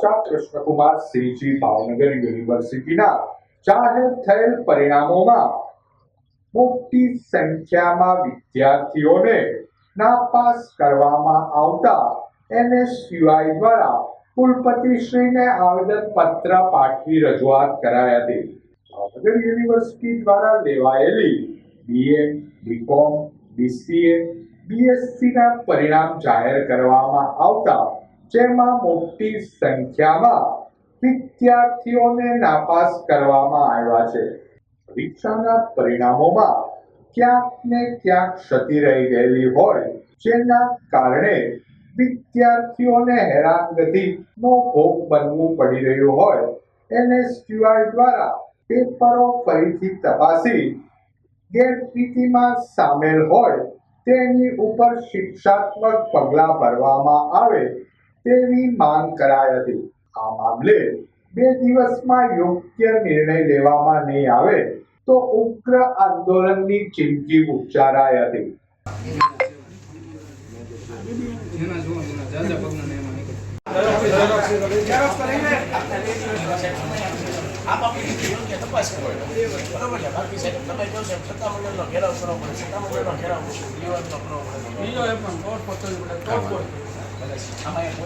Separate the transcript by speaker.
Speaker 1: વરાછા કૃષ્ણકુમાર સિંહજી ભાવનગર યુનિવર્સિટીના જાહેર થયેલ પરિણામોમાં મોટી સંખ્યામાં વિદ્યાર્થીઓને નાપાસ કરવામાં આવતા એનએસયુઆઈ દ્વારા કુલપતિશ્રીને આવેદનપત્ર પાઠવી રજૂઆત કરાઈ હતી. ભાવનગર યુનિવર્સિટી દ્વારા લેવાયેલી બીએ બીકોમ બીસીએ બીએસસીના પરિણામ જાહેર કરવામાં આવતા જેમાં મોટી સંખ્યામાં વિદ્યાર્થીઓને નાપાસ કરવામાં આવ્યા છે. પરીક્ષાના પરિણામોમાં ક્યાંક ને ક્યાંક ક્ષતિ રહી ગયેલી હોય, જેના કારણે વિદ્યાર્થીઓને હેરાનગતિનો ભોગ બનવું પડી રહ્યું હોય. એને એનએસયુઆઈ દ્વારા પેપરો ફરીથી તપાસી ગેરરીતિમાં સામેલ હોય તેની ઉપર શિક્ષાત્મક પગલાં ભરવામાં આવે તેવી માંગ કરાઈ હતી. આ મામલે બે દિવસમાં યોગ્ય નિર્ણય લેવામાં નહીં આવે તો ઉગ્ર આંદોલનની ચીમકી ઉચ્ચારાઈ હતી.
Speaker 2: આપ આપણી તપાસ કરો બરોબર છે બાકી સાહેબ તમે કહો છો સત્તામંડળનો ઘેરાવ કરવો પડે સત્તામંડળનો ઘેરાવ દિવાલનો કરવો પડે
Speaker 3: બીજો એ પણ કોર્ટ પહોંચવી પડે કોર્ટ કોર્ટ
Speaker 2: આમાં એક